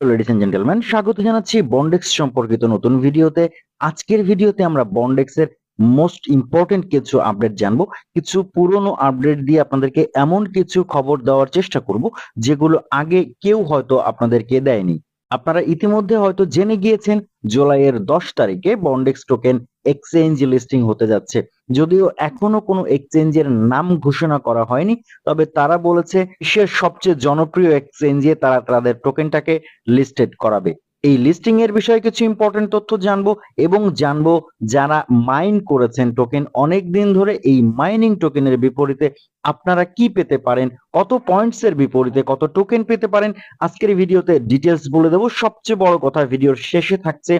Ladies and gentleman স্বাগত জানাচ্ছি বন্ডেক্স সম্পর্কিত নতুন ভিডিওতে। আজকের ভিডিওতে আমরা বন্ডেক্স এর মোস্ট ইম্পর্টেন্ট কিছু আপডেট জানব। কিছু পুরনো আপডেট দিয়ে আপনাদেরকে এমন কিছু খবর দেওয়ার চেষ্টা করব, যেগুলো আগে কেউ হয়তো আপনাদেরকে দেয়নি। আপনারা ইতিমধ্যে হয়তো জেনে গিয়েছেন, জুলাইয়ের দশ তারিখে বন্ডেক্স টোকেন এক্সচেঞ্জ লিস্টিং হতে যাচ্ছে। যদিও এখনও কোনো এক্সচেঞ্জের নাম ঘোষণা করা হয়নি, তবে তারা বলেছে বিশ্বের সবচেয়ে জনপ্রিয় এক্সচেঞ্জে তারা তাদের টোকেনটাকে লিস্টেড করাবে। এই লিস্টিং এর বিষয়ে কিছু ইম্পর্টেন্ট তথ্য জানব এবং জানব যারা মাইন করেছেন টোকেন। অনেক দিন ধরে এই মাইনিং টোকেনের বিপরীতে আপনারা কি পেতে পারেন? কত পয়েন্টস এর বিপরীতে কত টোকেন পেতে পারেন? আজকের ভিডিওতে ডিটেলস বলে দেবো। সবচেয়ে বড় কথা ভিডিওর শেষে থাকছে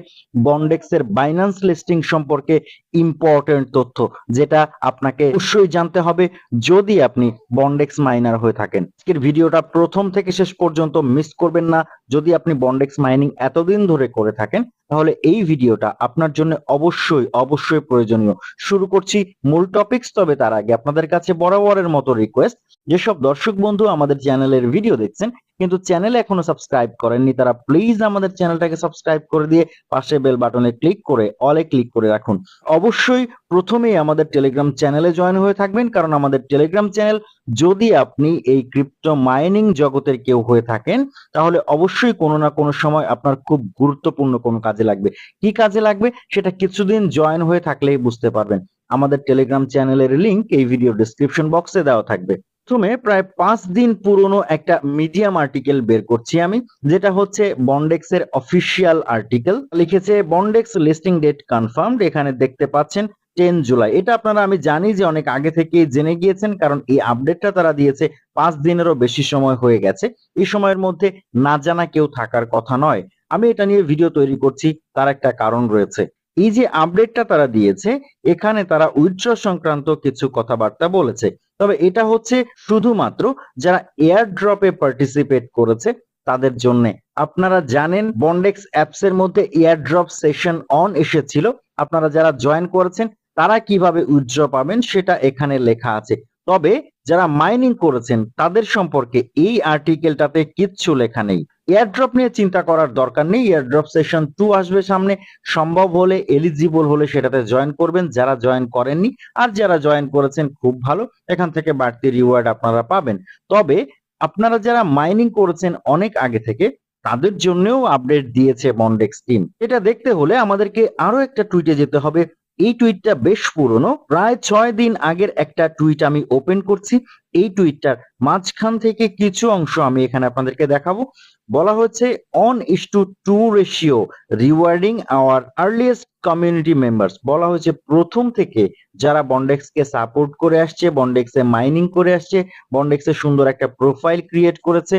বন্ডেক্স এর বাইন্যান্স লিস্টিং সম্পর্কে ইম্পর্টেন্ট তথ্য, যেটা আপনাকে অবশ্যই জানতে হবে যদি আপনি বন্ডেক্স মাইনার হয়ে থাকেন। আজকের ভিডিওটা প্রথম থেকে শেষ পর্যন্ত মিস করবেন না। যদি আপনি বন্ডেক্স মাইনিং এতদিন ধরে করে থাকেন তাহলে এই ভিডিওটা আপনার জন্য অবশ্যই অবশ্যই প্রয়োজনীয়। শুরু করছি মূল টপিকস তবে তার আগে আপনাদের কাছে বরাবরের মতো রিকোয়েস্ট যেসব দর্শক বন্ধু আমাদের চ্যানেলের ভিডিও দেখছেন কিন্তু চ্যানেলে এখনও সাবস্ক্রাইব করেননি তারা প্লিজ আমাদের চ্যানেলটাকে সাবস্ক্রাইব করে দিয়ে পাশে বেল বাটনে ক্লিক করে অলে ক্লিক করে রাখুন। অবশ্যই প্রথমেই আমাদের টেলিগ্রাম চ্যানেলে জয়েন হয়ে থাকবেন, কারণ আমাদের টেলিগ্রাম চ্যানেল যদি আপনি এই ক্রিপ্টো মাইনিং জগতের কেউ হয়ে থাকেন, তাহলে অবশ্যই কোনো না কোনো সময় আপনার খুব গুরুত্বপূর্ণ কোনো কাজে লাগবে। কি কাজে লাগবে? সেটা কিছুদিন জয়েন হয়ে থাকলেই বুঝতে পারবেন। আমাদের টেলিগ্রাম চ্যানেলের লিংক এই ভিডিও ডিসক্রিপশন বক্সে দেওয়া থাকবে। প্রথমে প্রায় পাঁচ দিন পুরনো একটা মিডিয়াম আর্টিকেল বের করছি আমি, যেটা হচ্ছে বন্ডেক্স এর অফিসিয়াল আর্টিকেল লিখেছে বন্ডেক্স লিস্টিং ডেট কনফার্মড এখানে দেখতে পাচ্ছেন টেন জুলাই। এটা আপনারা, আমি জানি যে অনেক আগে থেকে জেনে গিয়েছেন, কারণ এই আপডেটটা তারা দিয়েছে পাঁচ দিনেরও বেশি সময় হয়ে গেছে। এই সময়ের মধ্যে না জানা কেউ থাকার কথা নয়। আমি এটা নিয়ে ভিডিও তৈরি করছি, তার একটা কারণ রয়েছে। এই যে আপডেটটা তারা দিয়েছে, এখানে তারা উইথড্র সংক্রান্ত কিছু কথাবার্তা বলেছে। তবে এটা হচ্ছে শুধুমাত্র যারা এয়ার ড্রপে পার্টিসিপেট করেছে, তাদের জন্য। আপনারা জানেন বন্ডেক্স অ্যাপস এর মধ্যে এয়ার ড্রপ সেশন অন এসেছিল। আপনারা যারা জয়েন করেছেন, তারা কীভাবে উইথড্র পাবেন সেটা এখানে লেখা আছে। তবে যারা মাইনিং করেছেন, তাদের সম্পর্কে এই আর্টিকেলটাতে কিচ্ছু লেখা নেই। এয়ারড্রপ নিয়ে চিন্তা করার দরকার নেই। এয়ারড্রপ সেশন টু আসবে সামনে। সম্ভব হলে এলিজিবল হলে সেটাতে জয়েন করবেন। যারা জয়েন করেননি আর যারা জয়েন করেছেন, খুব ভালো। এখান থেকে বাড়তি রিওয়ার্ড আপনারা পাবেন। তবে আপনারা যারা মাইনিং করেছেন অনেক আগে থেকে, তাদের জন্যও আপডেট দিয়েছে বন্ডেক্স টিম এটা দেখতে হলে আমাদেরকে আরও একটা টুইটে যেতে হবে। এই টুইটটা বেশ পুরনো। প্রায় ছয় দিন আগের একটা টুইট আমি ওপেন করছি। এই টুইটটার মাঝখান থেকে কিছু অংশ আমি এখানে আপনাদেরকে দেখাবো। বলা হচ্ছে one is to two ratio rewarding our earliest community members বলা হয়েছে প্রথম থেকে যারা বন্ডেক্স কে সাপোর্ট করে আসছে বন্ডেক্স মাইনিং করে আসছে বন্ডেক্স সুন্দর একটা প্রোফাইল ক্রিয়েট করেছে,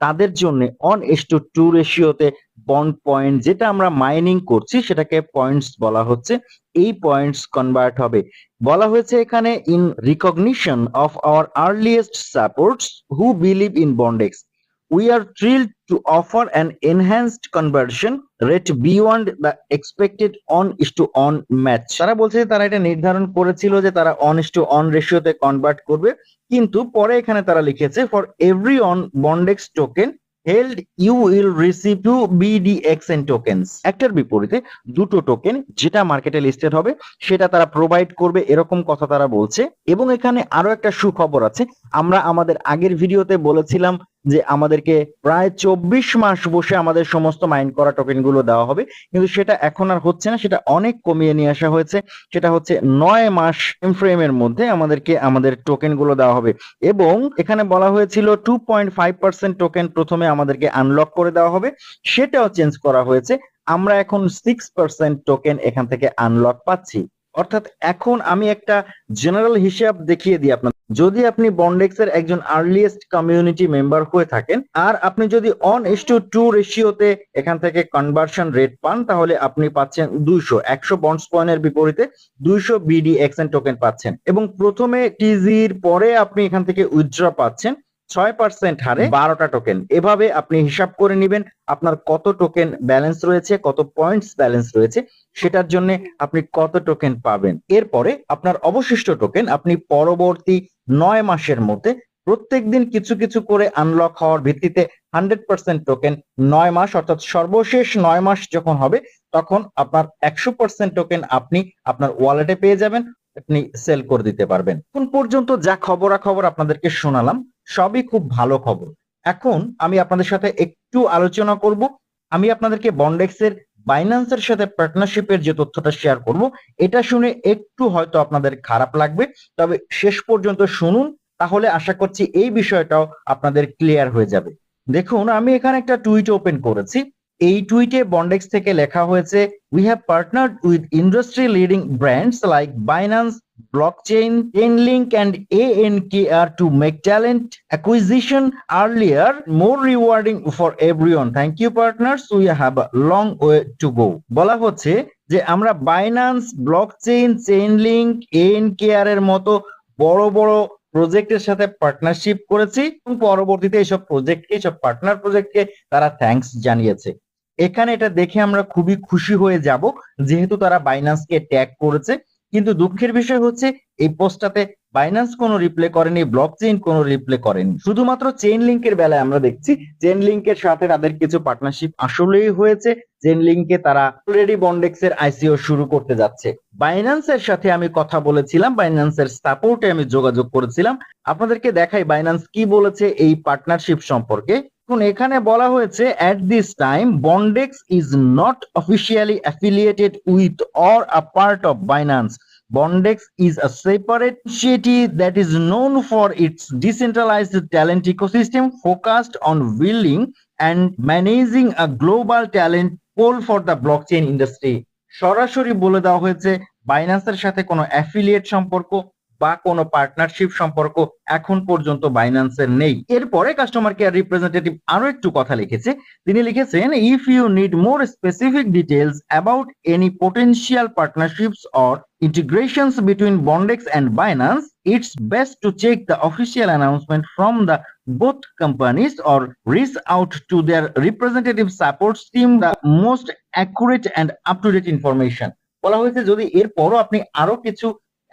তাদের জন্য অন এস টু টু রেশিওতে বন্ড পয়েন্ট যেটা আমরা মাইনিং করছি, সেটাকে পয়েন্টস বলা হচ্ছে, এই পয়েন্টস কনভার্ট হবে। বলা হয়েছে এখানে in recognition of our earliest supports who believe in Bondex we are thrilled to offer an enhanced conversion rate beyond the expected on is to on match. তারা বলছে যে তারা এটা নির্ধারণ করেছিল যে তারা অন ইস টু অন রেশিওতে কনভার্ট করবে, কিন্তু পরে এখানে তারা লিখেছে for every one Bondex token held you will receive two BDXN tokens একটার বিপরীতে দুটো টোকেন যেটা মার্কেটে লিস্টেড হবে, সেটা তারা প্রোভাইড করবে, এরকম কথা তারা বলছে। এবং এখানে আরও একটা সুখবর আছে, আমরা আমাদের আগের ভিডিওতে বলেছিলাম যে আমাদেরকে প্রায় চব্বিশ মাস বসে আমাদের সমস্ত মাইন্ড করা টোকেনগুলো দেওয়া হবে। কিন্তু সেটা এখন আর হচ্ছে না, সেটা অনেক কমিয়ে নিয়ে আসা হয়েছে। সেটা হচ্ছে নয় মাস ফ্রেমের মধ্যে আমাদেরকে, আমাদের টোকেনগুলো দেওয়া হবে। এবং এখানে বলা হয়েছিল two point five percent token প্রথমে আমাদেরকে আনলক করে দেওয়া হবে। সেটাও চেঞ্জ করা হয়েছে। আমরা এখন সিক্স পার্সেন্ট টোকেন এখান থেকে আনলক পাচ্ছি। অর্থাৎ এখন আমি একটা জেনারেল হিসাব দেখিয়ে দিই আপনার যদি আপনি বন্ডেক্স এর একজন আর্লিয়েস্ট কমিউনিটি মেম্বার হয়ে থাকেন, আর আপনি যদি অন ইস টু টু রেশিওতে এখান থেকে কনভার্সন রেট পান, তাহলে আপনি পাচ্ছেন দুইশো, একশো বন্ডস পয়েন্টের বিপরীতে দুইশো বিডি এক্সএন টোকেন পাচ্ছেন। এবং প্রথমে টিজির পরে আপনি এখান থেকে উইথড্র পাচ্ছেন, ছয় পার্সেন্ট হারে বারোটা টোকেন এভাবে আপনি হিসাব করে নেবেন আপনার কত টোকেন ব্যালেন্স রয়েছে, কত পয়েন্টস ব্যালেন্স রয়েছে, সেটার জন্য আপনি কত টোকেন পাবেন। এরপরে আপনার অবশিষ্ট টোকেন আপনি পরবর্তী নয় মাসের মধ্যে প্রত্যেকদিন কিছু কিছু করে আনলক হওয়ার ভিত্তিতে হান্ড্রেড পার্সেন্ট টোকেন নয় মাস, অর্থাৎ সর্বশেষ নয় মাস যখন হবে, তখন আপনার একশো পার্সেন্ট টোকেন আপনি আপনার ওয়ালেটে পেয়ে যাবেন, আপনি সেল করে দিতে পারবেন। এখন পর্যন্ত যা খবরাখবর আপনাদেরকে শোনালাম, সবই খুব ভালো খবর। এখন আমি আপনাদের সাথে একটু আলোচনা করব। আমি আপনাদেরকে বন্ডেক্সের বাইন্যান্সের সাথে পার্টনারশিপের যে তথ্যটা শেয়ার করব, এটা শুনে একটু হয়তো আপনাদের খারাপ লাগবে। তবে শেষ পর্যন্ত শুনুন, তাহলে আশা করছি এই বিষয়টাও আপনাদের ক্লিয়ার হয়ে যাবে। দেখুন, আমি এখানে একটা টুইট ওপেন করেছি। এই টুইটে বন্ডেক্স থেকে লেখা হয়েছে we have partner with industry leading brands like Binance blockchain, Chainlink, and ANKR to make talent acquisition earlier more rewarding for everyone. Thank you, partners. We have a long way to go. বলা হচ্ছে যে আমরা Binance blockchain চেইনলিঙ্ক এএনকেআর এর মতো বড় বড় প্রজেক্টের সাথে পার্টনারশিপ করেছি এবং পরবর্তীতে এইসব প্রজেক্টকে এইসব পার্টনার প্রজেক্টকে তারা থ্যাঙ্কস জানিয়েছে এখানে এটা দেখে আমরা খুবই খুশি হয়ে যাব যেহেতু তারা বাইন্যান্সকে ট্যাগ করেছে কিন্তু দুঃখের বিষয় হচ্ছে, এই পোস্টটাতে বাইন্যান্স কোনো রিপ্লে করেনি ব্লক চেইন কোনো রিপ্লে করেনি। শুধুমাত্র চেইন লিঙ্কের বেলায় আমরা দেখছি চেইন লিঙ্কের সাথে তাদের কিছু পার্টনারশিপ আসলেই হয়েছে চেইন লিঙ্কে তারা অলরেডি বন্ডেক্স এর আইসিও শুরু করতে যাচ্ছে। বাইন্যান্সের সাথে আমি কথা বলেছিলাম বাইন্যান্সের সাপোর্টে আমি যোগাযোগ করেছিলাম। আপনাদেরকে দেখাই বাইন্যান্স কি বলেছে এই পার্টনারশিপ সম্পর্কে। এখন এখানে বলা হয়েছে at this time bondex is not officially affiliated with or a part of binance bondex is a separate initiative that is known for its decentralized talent ecosystem focused on building and managing a global talent pool for the blockchain industry সরাসরি বলে দেওয়া হয়েছে বাইন্যান্সের সাথে কোনো affiliate সম্পর্ক বা কোনো partnership সম্পর্ক এখন পর্যন্ত বাইন্যান্সের নেই। এরপরে কাস্টমার কেয়ার রিপ্রেজেন্টেটিভ আরও একটু কথা লিখেছে। তিনি লিখেছেন if you need more specific details about any potential partnerships or integrations between Bondex and Binance it's best to check the official announcement from the both companies or reach out to their representative support team the most accurate and up to date information বলা হয়েছে, যদি এরপরও আপনি আরও কিছু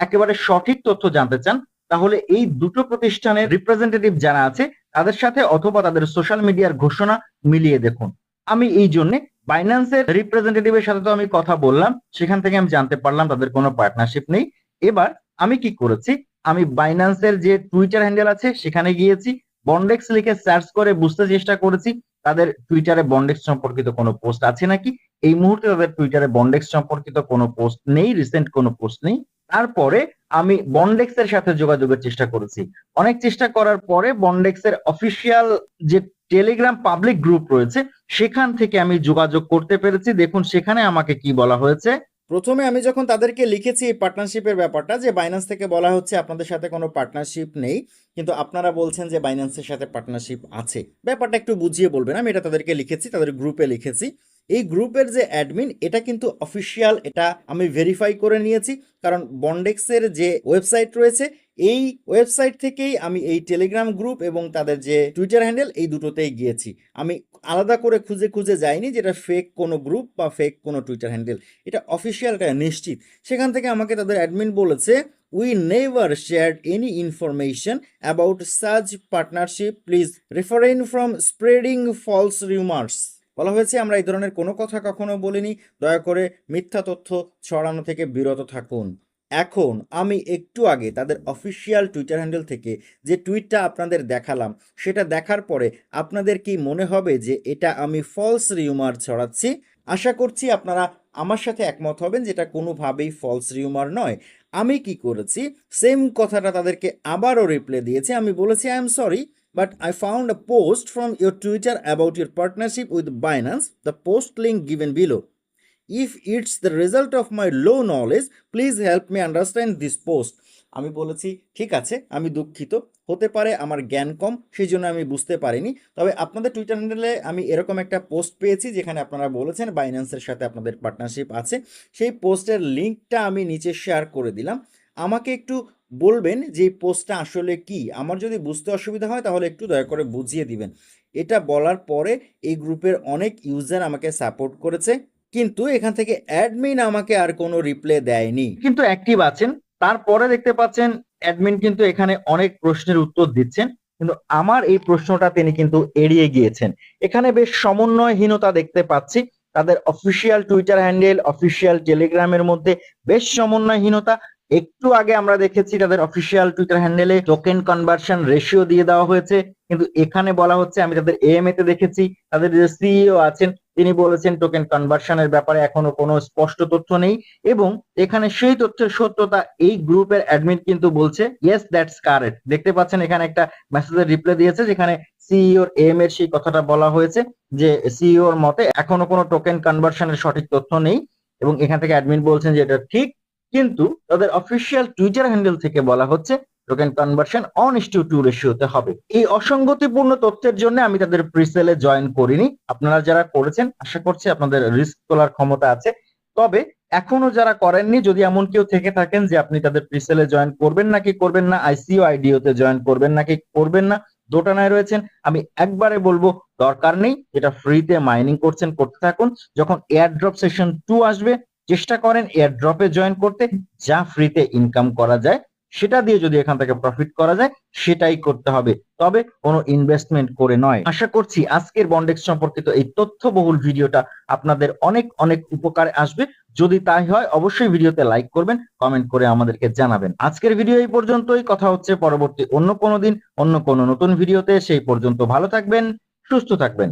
একেবারে সঠিক তথ্য জানতে চান, তাহলে এই দুটো প্রতিষ্ঠানের রিপ্রেজেন্টেটিভ যারা আছে, তাদের সাথে অথবা তাদের সোশ্যাল মিডিয়ার ঘোষণা মিলিয়ে দেখুন। আমি এই জন্য বাইন্যান্সের রিপ্রেজেন্টেটিভের সাথে তো আমি কথা বললাম, সেখান থেকে আমি জানতে পারলাম তাদের কোনো পার্টনারশিপ নেই। এবার আমি কি করেছি, আমি বাইন্যান্সের যে টুইটার হ্যান্ডেল আছে, সেখানে গিয়েছি বন্ডেক্স লিখে সার্চ করে বুঝতে চেষ্টা করেছি, তাদের টুইটারে বন্ডেক্স সম্পর্কিত কোনো পোস্ট আছে নাকি? এই মুহূর্তে তাদের টুইটারে বন্ডেক্স সম্পর্কিত কোনো পোস্ট নেই রিসেন্ট কোনো পোস্ট নেই। তারপরে আমি বন্ডেক্স এর সাথে যোগাযোগের চেষ্টা করেছি। অনেক চেষ্টা করার পরে বন্ডেক্স এর অফিসিয়াল যে টেলিগ্রাম পাবলিক গ্রুপ রয়েছে, সেখান থেকে আমি যোগাযোগ করতে পেরেছি। দেখুন, সেখানে আমাকে কি বলা হয়েছে। প্রথমে আমি যখন তাদেরকে লিখেছি এই পার্টনারশিপের ব্যাপারটা, যে বাইন্যান্স থেকে বলা হচ্ছে আপনাদের সাথে কোনো পার্টনারশিপ নেই, কিন্তু আপনারা বলছেন যে বাইন্যান্সের সাথে পার্টনারশিপ আছে। ব্যাপারটা একটু বুঝিয়ে বলবেন। আমি এটা তাদেরকে লিখেছি, তাদের গ্রুপে লিখেছি। এই গ্রুপের যে অ্যাডমিন, এটা কিন্তু অফিসিয়াল এটা আমি ভেরিফাই করে নিয়েছি। কারণ বন্ডেক্সের যে ওয়েবসাইট রয়েছে, এই ওয়েবসাইট থেকেই আমি এই টেলিগ্রাম গ্রুপ এবং তাদের যে টুইটার হ্যান্ডেল এই দুটোতেই গিয়েছি। আমি আলাদা করে খুঁজে খুঁজে যাইনি যেটা ফেক কোনো গ্রুপ বা ফেক কোনো টুইটার হ্যান্ডেল এটা অফিসিয়াল এটা নিশ্চিত। সেখান থেকে আমাকে তাদের অ্যাডমিন বলেছে we never share any information about such partnership please refrain from spreading false rumours বলা হয়েছে, আমরা এই ধরনের কোনো কথা কখনো বলিনি। দয়া করে মিথ্যা তথ্য ছড়ানো থেকে বিরত থাকুন। এখন আমি একটু আগে তাদের অফিসিয়াল টুইটার হ্যান্ডেল থেকে যে টুইটটা আপনাদের দেখালাম, সেটা দেখার পরে আপনাদের কি মনে হবে যে এটা আমি ফলস রিউমার ছড়াচ্ছি? আশা করছি আপনারা আমার সাথে একমত হবেন যেটা কোনোভাবেই ফলস রিউমার নয়। আমি কি করেছি? সেম কথাটা তাদেরকে আবারও রিপ্লে দিয়েছি। আমি বলেছি I am sorry but I found a post from your Twitter about your partnership with Binance, the post link given below. If it's the result of my low knowledge, please help me understand this post. আমি বলেছি ঠিক আছে আমি দুঃখিত হতে পারে আমার জ্ঞান কম সেই জন্য আমি বুঝতে পারিনি তবে আপনাদের টুইটার হ্যান্ডেলে আমি এরকম একটা পোস্ট পেয়েছি যেখানে আপনারা বলেছেন বাইন্যান্সের সাথে আপনাদের পার্টনারশিপ আছে সেই পোস্টের লিঙ্কটা আমি নিচে শেয়ার করে দিলাম আমাকে একটু বলবেন যে এই পোস্টটা আসলে কি? আমার যদি বুঝতে অসুবিধা হয় তাহলে একটু দয়া করে বুঝিয়ে দিবেন। এটা বলার পরে এই গ্রুপের অনেক ইউজার আমাকে সাপোর্ট করেছে, কিন্তু এখান থেকে অ্যাডমিন আমাকে আর কোনো রিপ্লে দেয়নি। কিন্তু অ্যাক্টিভ আছেন। তারপরে দেখতে পাচ্ছেন অ্যাডমিন কিন্তু এখানে অনেক প্রশ্নের উত্তর দিচ্ছেন, কিন্তু আমার এই প্রশ্নটা তিনি কিন্তু এড়িয়ে গিয়েছেন। এখানে বেশ সমন্বয়হীনতা দেখতে পাচ্ছি। তাদের অফিসিয়াল টুইটার হ্যান্ডেল অফিসিয়াল টেলিগ্রামের মধ্যে বেশ সমন্বয়হীনতা। একটু আগে আমরা দেখেছি তাদের অফিসিয়াল টুইটার হ্যান্ডেলে টোকেন কনভার্সন রেশিও দিয়ে দেওয়া হয়েছে। কিন্তু এখানে বলা হচ্ছে, আমি তাদের এএমএ তে দেখেছি, তাদের যে সিইও আছেন, তিনি বলেছেন টোকেন কনভার্সনের ব্যাপারে এখনও কোনো স্পষ্ট তথ্য নেই এবং এখানে সেই তথ্যের সত্যতা এই গ্রুপের অ্যাডমিন কিন্তু বলছে ইয়েস দ্যাটস কারেক্ট দেখতে পাচ্ছেন, এখানে একটা মেসেজের রিপ্লাই দিয়েছে, যেখানে সিইওর এম এর সেই কথাটা বলা হয়েছে, যে সিইওর মতে এখনও কোনো টোকেন কনভার্সনের সঠিক তথ্য নেই এবং এখান থেকে অ্যাডমিন বলছেন যে এটা ঠিক কিন্তু তাদের অফিসিয়াল টুইটার হ্যান্ডেল থেকে বলা হচ্ছে token conversion one is to two রেশিওতে হবে। এই অসঙ্গতিপূর্ণ তথ্যের জন্য আমি তাদের প্রিসেলে জয়েন করিনি। আপনারা যারা করেছেন, আশা করছি আপনাদের রিস্ক তোলার ক্ষমতা আছে। তবে এখনও যারা করেননি, যদি এমন কেউ থেকে থাকেন যে আপনি তাদের প্রিসেলে জয়েন করবেন নাকি করবেন না আইসিও আইডিওতে জয়েন করবেন নাকি করবেন না, দোটানায় রয়েছেন। আমি একবারে বলব, দরকার নেই। যেটা ফ্রিতে মাইনিং করছেন, করতে থাকুন। যখন এয়ার ড্রপ সেশন টু আসবে চেষ্টা করেন এয়ার ড্রপে জয়েন করতে, যা ফ্রিতে ইনকাম করা যায়, সেটা দিয়ে যদি এখান থেকে প্রফিট করা যায়, সেটাই করতে হবে। তবে কোনো ইনভেস্টমেন্ট করে নয়। আশা করছি আজকের বন্ডেক্স সম্পর্কিত এই তথ্যবহুল ভিডিওটা আপনাদের অনেক অনেক উপকারে আসবে। যদি তাই হয়, অবশ্যই ভিডিওতে লাইক করবেন কমেন্ট করে আমাদেরকে জানাবেন। আজকের ভিডিও এই পর্যন্তই। কথা হচ্ছে পরবর্তী অন্য কোনো দিন, অন্য কোনো নতুন ভিডিওতে সেই পর্যন্ত ভালো থাকবেন, সুস্থ থাকবেন।